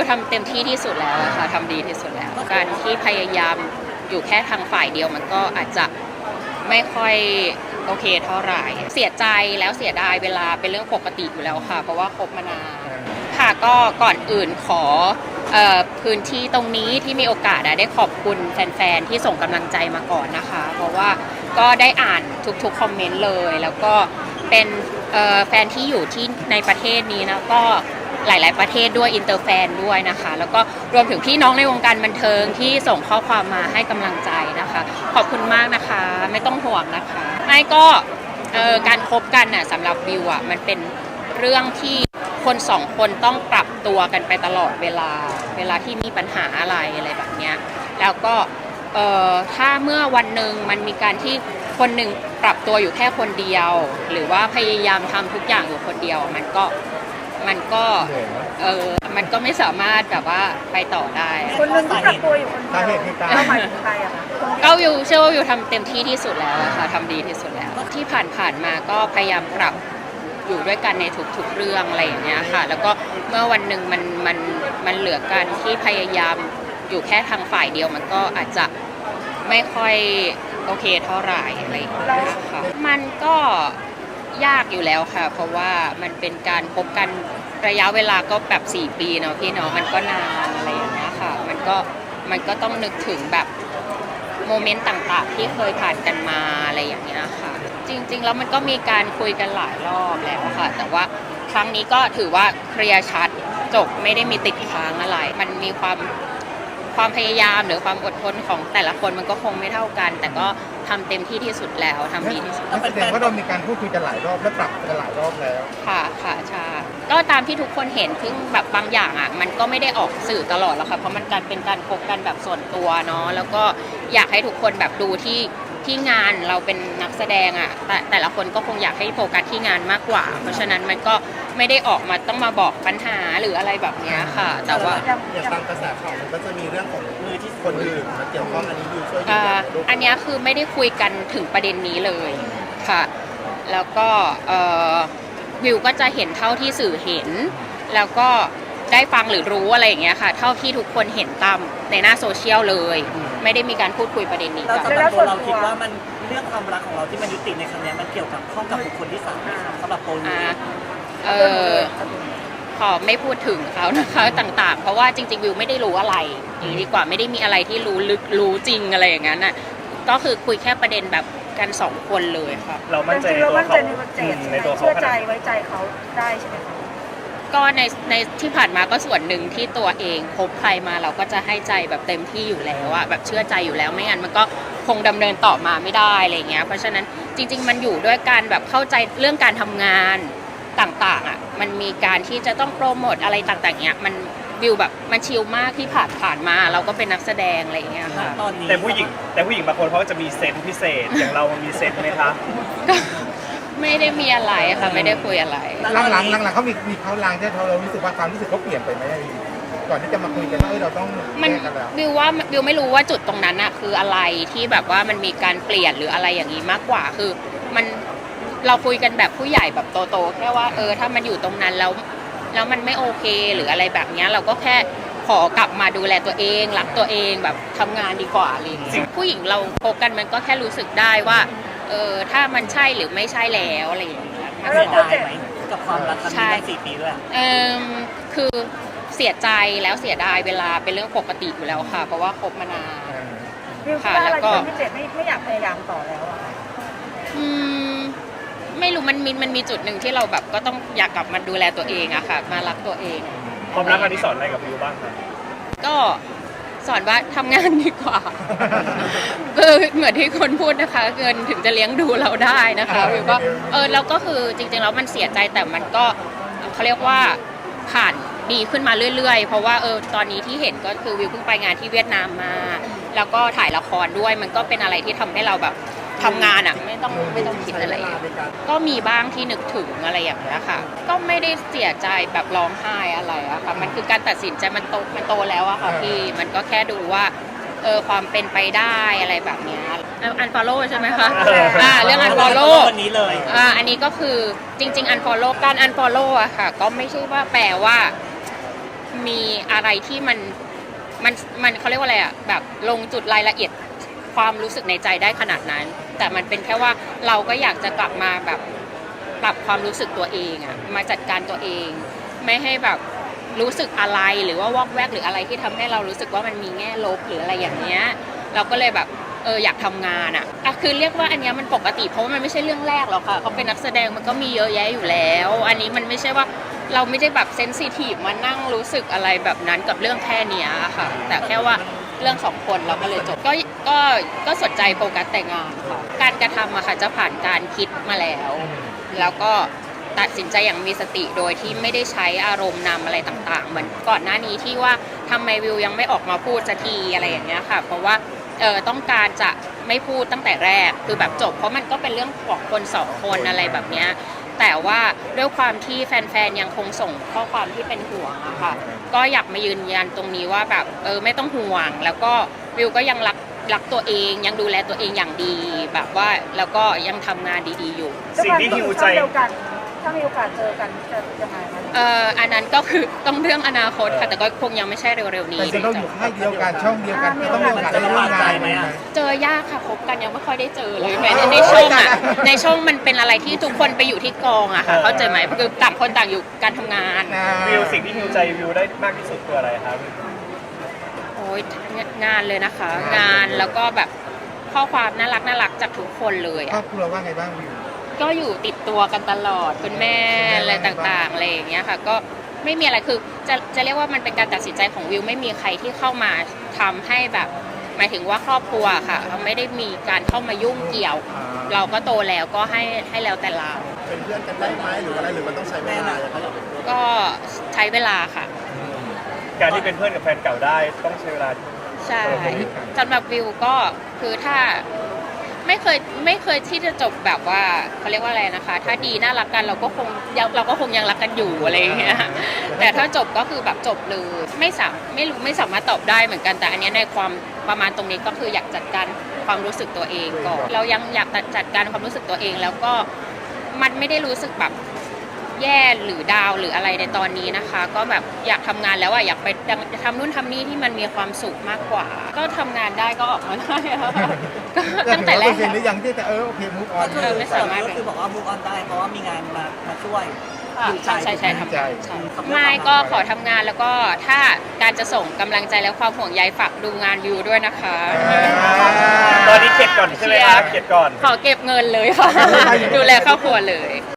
วิวทำเต็มที่ที่สุดแล้วอะค่ะทำดีที่สุดแล้ว การที่พยายามอยู่แค่ทางฝ่ายเดียวมันก็อาจจะไม่ค่อยโอเคเท่าไหร่ เสียใจแล้วเสียดายเวลาเป็นเรื่องปกติอยู่แล้วค่ะ เพราะว่าคบมานานค่ะก็ก่อนอื่นขอเอ่อพื้นที่ตรงนี้ที่มีโอกาสอะได้ขอบคุณแฟนๆที่ส่งกำลังใจมาก่อนนะคะ เพราะว่าก็ได้อ่านทุกๆคอมเมนต์เลย แล้วก็เป็นเอ่อแฟนที่อยู่ที่ในประเทศนี้นะก็ หลาย ๆ ประเทศด้วยอินเตอร์แฟนด้วยนะคะ แล้วก็รวมถึงพี่น้องในวงการบันเทิงที่ส่งข้อความมาให้กำลังใจนะคะ ขอบคุณมากนะคะไม่ต้องห่วงนะคะไม่ก็เออการคบกันน่ะสำหรับวิวอะมันเป็นเรื่องที่คนสองคนต้องปรับตัวกันไปตลอดเวลา เวลาที่มีปัญหาอะไรอะไรแบบเนี้ยแล้วก็เอ่อถ้าเมื่อวันหนึ่งมันมีการที่คนหนึ่งปรับตัวอยู่แค่คนเดียว หรือว่าพยายามทำทุกอย่างอยู่คนเดียว มันก็ มันก็เหนื่อยไหม เออมันก็ไม่สามารถแบบว่าไปต่อได้ คนหนึ่งที่กักตัวอยู่คนเดีสายวเหตุที่ตาย เราหมายถึงใครอะคะคนที่ก็วิวเชื่อว่าวิวทำเต็มที่ที่สุดแล้วอะค่ะทำดีที่สุดแล้ว ที่ผ่านผ่านๆมาก็พยายามปรับอยู่ด้วยกันในทุกๆเรื่องอะไรอย่างเงี้ยค่ะ แล้วก็เมื่อวันหนึ่งมันมันมันเหลือกันที่พยายามอยู่แค่ทางฝ่ายเดียวมันก็อาจจะไม่ค่อยโอเคเท่าไหร่อะไรอย่างเงี้ยค่ะมันก็ ยากอยู่แล้วค่ะ เพราะว่ามันเป็นการพบกันระยะเวลาก็แบบ 4 ปีเนาะพี่เนาะมันก็นานอะไรอย่างเงี้ยค่ะ มันก็มันก็ต้องนึกถึงแบบโมเมนต์ต่างๆ ที่เคยผ่านกันมาอะไรอย่างเงี้ยค่ะ จริง ๆ แล้วมันก็มีการคุยกันหลายรอบแล้วค่ะ แต่ว่าครั้งนี้ก็ถือว่าเคลียร์ชัดจบไม่ได้มีติดค้างอะไร มันมีความ ความพยายามหรือความอดทนของแต่ละคนมันก็คงไม่เท่ากัน แต่ก็ทำเต็มที่ที่สุดแล้วทำดีที่สุดนั่นแสดงว่าเรามีการพูดคุยกันหลายรอบและปรับกันหลายรอบแล้ว ค่ะค่ะใช่ก็ตามที่ทุกคนเห็นซึ่งแบบบางอย่างอะมันก็ไม่ได้ออกสื่อตลอดหรอกค่ะเพราะมันการเป็นการพบกันแบบส่วนตัวเนาะแล้วก็อยากให้ทุกคนแบบดูที่ ที่งานเราเป็นนักแสดงอะแต่แต่ละคนก็คงอยากให้โฟกัสที่งานมากกว่า เพราะฉะนั้นมันก็ไม่ได้ออกมาต้องมาบอกปัญหาหรืออะไรแบบเนี้ยค่ะ แต่ว่ายังอย่างยังตามกระแสข่าวมันก็จะมีเรื่องของมือที่คนอื่นมาเกี่ยวข้องอันนี้อยู่ช่วยยืนอ่ายันด้วยอันเนี้ยคือไม่ได้คุยกันถึงประเด็นนี้เลยค่ะ แล้วก็เอ่อวิวก็จะเห็นเท่าที่สื่อเห็น แล้วก็ ได้ฟังหรือรู้อะไรอย่างเงี้ยค่ะ เท่าที่ทุกคนเห็นตามในหน้าโซเชียลเลย ไม่ได้มีการพูดคุยประเด็นนี้เรากัน สำหรับตัวเราคิดว่ามันเรื่องความรักของเราที่มันยุติในครั้งเนี้ยมันเกี่ยวกับข้องกับบุคคลที่สามไหมครับสำหรับโปรนี้อ่า เออขอไม่พูดถึงเขานะคะต่างๆ เพราะว่าจริงๆวิวไม่ได้รู้อะไรอย่างนี้ดีกว่าไม่ได้มีอะไรที่รู้ลึกรู้จริงอะไรอย่างนั้นน่ะก็คือคุยแค่ประเด็นแบบกันสองคนเลยค่ะ เรามั่นใจจริงในๆเราตัวมั่นเขาใจในตัวเจดในตัวเขาเชื่อขใจนาดไว้ใจเขาได้ใช่ไหมคะ ก็ในในที่ผ่านมาก็ส่วนหนึ่งที่ตัวเองคบใครมาเราก็จะให้ใจแบบเต็มที่อยู่แล้วอะแบบเชื่อใจอยู่แล้วไม่งั้นมันก็คงดำเนินต่อมาไม่ได้อะไรเงี้ยเพราะฉะนั้นจริง ๆ มันอยู่ด้วยการแบบเข้าใจเรื่องการทำงานต่างๆอะมันมีการที่จะต้องโปรโมทอะไรต่างๆเนี้ยมันวิวแบบมันชิลมากที่ผ่านผ่านมา เราก็เป็นนักแสดงอะไรเงี้ยค่ะตอนนี้แต่ผู้หญิงแต่ผู้หญิงบางคนเขาก็จะมีเซนส์พิเศษอย่างเรามันมีเซนส์ไหมคะก็ ไม่ได้มีอะไรค่ะไม่ได้คุยอะไร หลังหลังหลังหลังๆเขามีมีเขาลางที่เรารู้สึกว่าความรู้สึกเขาเปลี่ยนไปไหมก่อนที่จะมาคุยกันว่าเอ้ยเราต้องมันแยกกันแล้ววิวว่าวิวไม่รู้ว่าจุดตรงนั้นอะคืออะไรที่แบบว่ามันมีการเปลี่ยนหรืออะไรอย่างนี้มากกว่าคือ มันเราคุยกันแบบผู้ใหญ่แบบโตๆแค่ว่าเออถ้ามันอยู่ตรงนั้นแล้วแล้วมันไม่โอเคหรืออะไรแบบเนี้ยเราก็แค่ขอกลับมาดูแลตัวเอง รักตัวเองแบบทำงานดีกว่าอะไรอย่างเงี้ยผู้หญิงเราโฟกันมันก็แค่รู้สึกได้ว่า เออถ้ามันใช่หรือไม่ใช่แล้วอะไรอย่างเงี้ยเสียดายไหมกับความรักครั้งนี้ตั้งสี่ปีด้วยเออคือเสียใจแล้วเสียดายเวลาเป็นเรื่องปกติอยู่แล้วค่ะ เพราะว่าคบมานานวิวคิดว่าอะไรที่ทำให้เจดไม่ไม่อยากพยายามต่อแล้วอะอืมไม่รู้มันมีมันมีจุดหนึ่งที่เราแบบก็ต้องอยากกลับมาดูแลตัวเองอะค่ะ มารักตัวเอง ความรักอันนี้สอนอะไรกับวิวบ้างครับก็ สอนว่าทำงานดีกว่า คือเหมือนที่คนพูดนะคะเงินถึงจะเลี้ยงดูเราได้นะคะวิวก็เออแล้วก็คือจริงๆแล้วมันเสียใจแต่มันก็เขาเรียกว่าผ่านดีขึ้นมาเรื่อยๆ เพราะว่าเออตอนนี้ที่เห็นก็คือวิวเพิ่งไปงานที่เวียดนามมา แล้วก็ถ่ายละครด้วยมันก็เป็นอะไรที่ทำให้เราแบบ ทำงานอะไม่ต้องไม่ต้องคิดอะไร ก็มีบ้างที่นึกถึงอะไรอย่างเงี้ยค่ะ ก็ไม่ได้เสียใจแบบร้องไห้อะไรอะค่ะ มันคือการตัดสินใจมันโตมันโตแล้วอะค่ะพี่ มันก็แค่ดูว่าเออความเป็นไปได้อะไรแบบเนี้ยอันฟอลโล่ใช่ไหมคะอ่าเรื่องอันฟอลโล่วันนี้เลยอ่าอันนี้ก็คือจริงๆ unfollow การ unfollow อะค่ะ ก็ไม่ใช่ว่าแปลว่า มีอะไรที่มันมันมันเขาเรียกว่าอะไรอะแบบลงจุดรายละเอียดความรู้สึกในใจได้ขนาดนั้น แต่มันเป็นแค่ว่าเราก็อยากจะกลับมาแบบปรับความรู้สึกตัวเองอะมาจัดการตัวเอง ไม่ให้แบบรู้สึกอะไรหรือว่าวอกแวกหรืออะไรที่ทำให้เรารู้สึกว่ามันมีแง่ลบหรืออะไรอย่างเงี้ยเราก็เลยแบบเอออยากทำงานอะอะคือเรียกว่าอันนี้มันปกติเพราะว่ามันไม่ใช่เรื่องแรกหรอกค่ะเขาเป็นนักแสดงมันก็มีเยอะแยะอยู่แล้ว อันนี้มันไม่ใช่ว่าเราไม่ได้แบบเซนซิทีฟมานั่งรู้สึกอะไรแบบนั้นกับเรื่องแค่เนี้ยค่ะ แต่แค่ว่า เรื่องสองคนเราก็เลยจบก็ก็ก็สนใจโฟกัสแต่งานค่ะการกระทำอะค่ะจะผ่านการคิดมาแล้ว แล้วก็ตัดสินใจอย่างมีสติโดยที่ไม่ได้ใช้อารมณ์นำอะไรต่างๆ เหมือนก่อนหน้านี้ที่ว่าทำไมวิวยังไม่ออกมาพูดสักทีอะไรอย่างเงี้ยค่ะ เพราะว่าเออต้องการจะไม่พูดตั้งแต่แรกคือแบบจบ เพราะมันก็เป็นเรื่องของคนสองคนอะไรแบบเนี้ยแต่ว่าด้วยความที่แฟนๆยังคงส่งข้อความที่เป็นห่วงอะค่ะ ก็อยากมายืนยันตรงนี้ว่าแบบเออไม่ต้องห่วง แล้วก็วิวก็ยังรักรักตัวเองยังดูแลตัวเองอย่างดีแบบว่าแล้วก็ยังทำงานดีๆอยู่ สิ่งที่ฮิวใจ เดียวกัน ถ้ามีโอกาสเจอกันจะยังไงคะเอ่ออันนั้นก็คือต้องเรื่องอนาคตค่ะ แต่ก็คงยังไม่ใช่เร็วๆนี้แต่จะต้องอยู่ค่ายเดียวกันช่องเดียวกันก็ต้องมีโอกาสได้ร่วมงานไหมเจอยากค่ะคบกันยังไม่ค่อยได้เจอเลยแม้ในช่องอะในช่องมันเป็นอะไรที่ทุกคนไปอยู่ที่กองอะค่ะ เข้าใจไหมคือต่างคนต่างอยู่การทำงาน วิวสิ่งที่ฮิวใจวิวได้มากที่สุดคืออะไรครับ โอ้ยงานเลยนะคะ งานแล้วก็แบบข้อความน่ารักน่ารักจากทุกคนเลยครออะบครัวว่าไงบ้างวิว ก็อยู่ติดตัวกันตลอดคุณแม่อะไรต่างๆอะไรอย่างเงี้ยค่ะ ก็ไม่มีอะไรคือจะจะเรียกว่ามันเป็นการตัดสินใจของวิวไม่มีใครที่เข้ามาทำให้แบบหมายถึงว่าครอบครัวค่ะไม่ได้มีการเข้ามายุ่งเกี่ยว เราก็โตแล้วก็ให้ให้แล้วแต่เรา เป็นเพื่อนกันได้ไหมหรืออะไรหรือมันต้องใช้เวลาอย่างไรอย่างเป็นเพื่อนก็ใช้เวลาค่ะ การที่เป็นเพื่อนกับแฟนเก่าได้ต้องใช้เวลา ใช่สำหรับวิวก็คือถ้า ไม่เคยไม่เคยที่จะจบแบบว่าเขาเรียกว่าอะไรนะคะ ถ้าดีน่ารักกันเราก็คงยังเราก็คงยังรักกันอยู่อะไรอย่างเงี้ยแต่ถ้าจบก็คือแบบจบเลยไม่สามไม่รู้ไม่สามารถตอบได้เหมือนกันแต่อันเนี้ยในความประมาณตรงนี้ก็คืออยากจัดการความรู้สึกตัวเองก่อนเรายังอยากจัดการความรู้สึกตัวเอง แล้วก็มันไม่ได้รู้สึกแบบ แย่หรือดาวหรืออะไรในตอนนี้นะคะ ก็แบบอยากทำงานแล้วอะอยากไปทำนู่นทำนี่ที่มันมีความสุขมากกว่า ก็ทำงานได้ก็ออกมาได้ก็ตั้งแต่แรกเปอร์เซ็นหรือยังที่แต่เออโอเคมุกออก็นคือไม่สามารถก็คือบอกว่ามูฟออนได้เพราะว่ามีงานมามาช่วยใช่ใช่ใช่ทำใจใช่ไม่ก็ขอทำงานแล้วก็ถ้าการจะส่งกำลังใจและความห่วงใยฝากดูงานวิวด้วยนะคะ ตอนนี้เข็ดก่อนใช่ไหมครับเข็ดก่อน ขอเก็บเงินเลยค่ะ ดูแลครอบครัวเลย